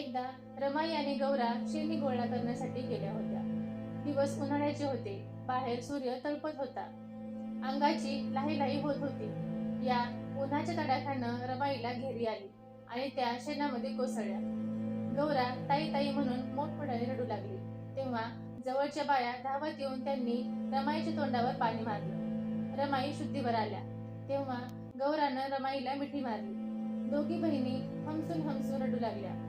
एकदा रमाई आणि गौरा शेणी गोळा करण्यासाठी गेल्या होत्या. दिवस उन्हाळ्याचे होते. बाहेर सूर्य तळपत होता. अंगाची लाही लाही होत होती. या उन्हाच्या तडाख्यानं रमाईला घेरी आली आणि त्या शेणामध्ये कोसळल्या. गौरा ताई ताई म्हणून मोठमोठ्याने रडू लागली. तेव्हा जवळच्या बाया धावत येऊन त्यांनी रमाईच्या तोंडावर पाणी मारलं. रमाई शुद्धीवर आल्या. तेव्हा गौरानं रमाईला मिठी मारली. दोघी बहिणी हमसून हमसून रडू लागल्या.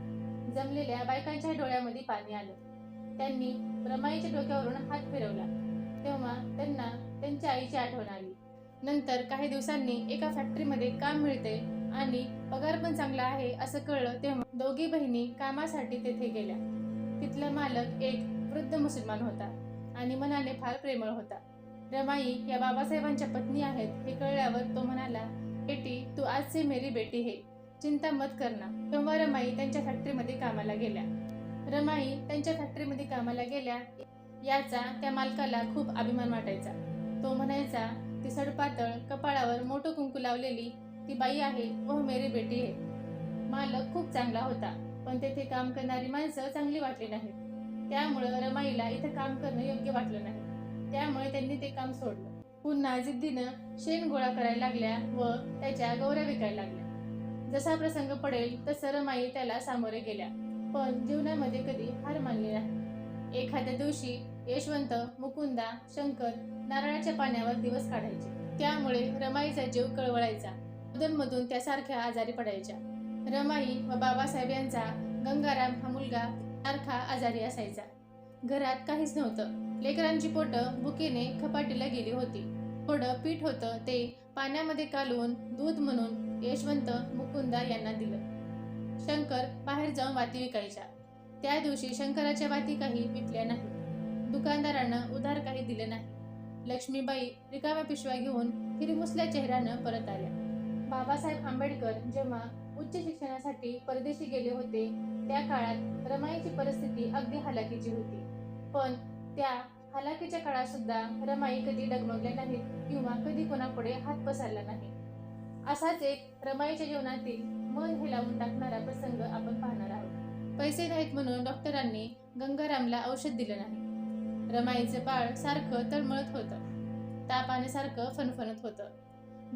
जमलेल्या बायकांच्या डोळ्यामध्ये पाणी आलं. त्यांनी रमाईच्या डोक्यावरून हात फिरवला. तेव्हा त्यांना त्यांच्या आईची आठवण आली. नंतर काही दिवसांनी एका फॅक्टरीमध्ये काम मिळते आणि पगार पण चांगला आहे असं कळलं तेव्हा दोघी बहिणी कामासाठी तेथे गेल्या. तिथला मालक एक वृद्ध मुसलमान होता आणि मनाने फार प्रेमळ होता. रमाई या बाबासाहेबांच्या पत्नी आहेत हे कळल्यावर तो म्हणाला बेटी तू आज से मेरी बेटी है. चिंता मत करना तेव्हा रमाई त्यांच्या फॅक्टरीमध्ये कामाला गेल्या. रमाई त्यांच्या फॅक्टरीमध्ये कामाला गेल्या याचा त्या मालकाला खूप अभिमान वाटायचा. तो म्हणायचा ती सडपातळ कपाळावर मोठं कुंकू लावलेली ती बाई आहे व मेरी बेटी. आहे मालक खूप चांगला होता पण तेथे काम करणारी माणसं चांगली वाटली नाहीत. त्यामुळं रमाईला इथं काम करणं योग्य वाटलं नाही. त्यामुळे त्यांनी ते काम सोडलं. पुन्हा जिद्दीनं शेण गोळा करायला लागल्या व त्याच्या गौऱ्या विकायला लागल्या. जसा प्रसंग पडेल तसं रमाई त्याला सामोरे गेल्या. पण जीवनामध्ये कधी हार मानली नाही. एखाद्या दिवशी यशवंत मुकुंदा शंकर नारळाच्या पाण्यावर दिवस काढायचे. त्यामुळे रमाईचा जीव कळवळायचा. मधून त्यासारख्या आजारी पडायच्या. रमाई व बाबासाहेब यांचा गंगाराम हा मुलगा सारखा आजारी असायचा. घरात काहीच नव्हतं. लेकरांची पोटं बुकीने खपाटीला गेली होती. थोडं पीठ होतं ते पाण्यामध्ये कालवून दूध म्हणून यशवंत मुकुंदा यांना दिलं. शंकर बाहेर जाऊन वाती विकायच्या. त्या दिवशी शंकराच्या वाती काही विकल्या नाही दुकानदारानं उधार काही दिले नाही. लक्ष्मीबाई रिकाम्या पिशव्या घेऊन हिरमुसल्या चेहऱ्यानं परत आल्या. बाबासाहेब आंबेडकर जेव्हा उच्च शिक्षणासाठी परदेशी गेले होते त्या काळात रमाईची परिस्थिती अगदी हालाकीची होती. पण त्या हलाखीच्या काळात सुद्धा रमाई कधी डगमगल्या नाहीत किंवा कधी कोणापुढे हात पसरला नाही. असाच एक रमाईच्या जीवनातील मन हिलावून टाकणारा प्रसंग आपण पाहणार आहोत. पैसे नाहीत म्हणून डॉक्टरांनी गंगारामला औषध दिलं नाही. रमाईचं बाळ सारखं तळमळत होतं. ताप सारखं फणफणत होतं.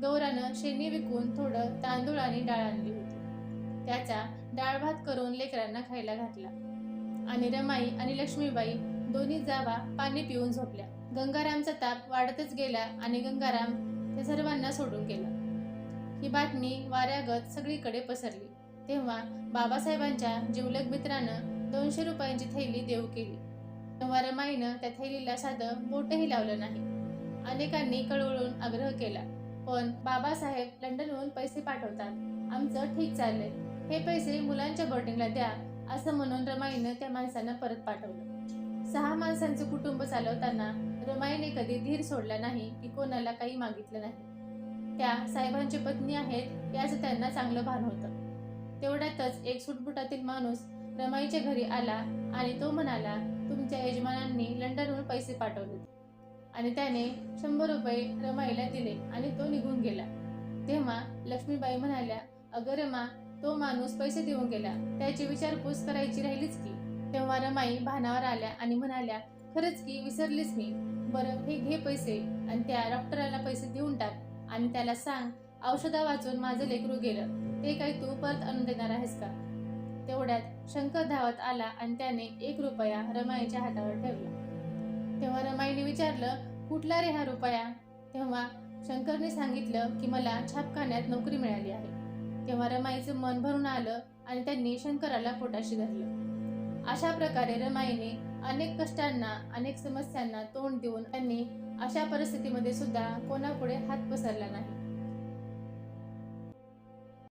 गौरानं शेणी विकून थोडं तांदूळ आणि डाळ आणली होती. त्याचा डाळ भात करून लेकरांना खायला घातला. आणि रमाई आणि लक्ष्मीबाई दोन्ही जावा पाणी पिऊन झोपल्या. गंगारामचा ताप वाढतच गेला आणि गंगाराम त्या सर्वांना सोडून गेला. ही बातमी वाऱ्यागत सगळीकडे पसरली. तेव्हा बाबासाहेबांच्या जिवलग मित्रानं दोनशे रुपयांची थैली देऊ केली. तेव्हा रमाईनं त्या थैलीला साधं बोटही लावलं नाही. अनेकांनी कळवळून आग्रह केला पण बाबासाहेब लंडनहून पैसे पाठवतात. आमचं ठीक चाललंय. हे पैसे मुलांच्या बोर्डिंगला द्या असं म्हणून रमाईनं त्या माणसांना परत पाठवलं. सहा माणसांचं कुटुंब चालवताना रमाईने कधी धीर सोडला नाही की कोणाला काही मागितलं नाही. त्या साहेबांची पत्नी आहेत याचं त्यांना चांगलं भान होतं तेवढ्यातच एक सुटबुटातील माणूस रमाईच्या घरी आला आणि तो म्हणाला तुमच्या यजमानांनी लंडनहून पैसे पाठवले. आणि त्याने शंभर रुपये रमाईला दिले आणि तो निघून गेला. तेव्हा लक्ष्मीबाई म्हणाल्या अगं रमा तो माणूस पैसे देऊन गेला. त्याची विचारपूस करायची राहिलीच की. तेव्हा रमाई भानावर आल्या आणि म्हणाल्या खरंच की विसरलीच मी. बरं हे घे पैसे आणि त्या डॉक्टराला पैसे देऊन टाक. आणि त्याला सांग औषधा वाचून माझं लेकरू गेलं. ते काही तू परत आणून देणार आहेस का? तेवढ्यात शंकर धावत आला आणि त्याने एक रुपया रमाईच्या हातावर ठेवला. तेव्हा रमाईने विचारलं कुठला रे हा रुपया? तेव्हा शंकरने सांगितलं की मला छापखान्यात नोकरी मिळाली आहे. तेव्हा रमाईचं मन भरून आलं आणि त्यांनी शंकराला पोटाशी धरलं. अशा प्रकारे रमाईने अनेक कष्टांना अनेक समस्यांना तोंड देऊन त्यांनी अशा परिस्थितीमध्ये सुद्धा कोणापुढे हात पसरला नाही.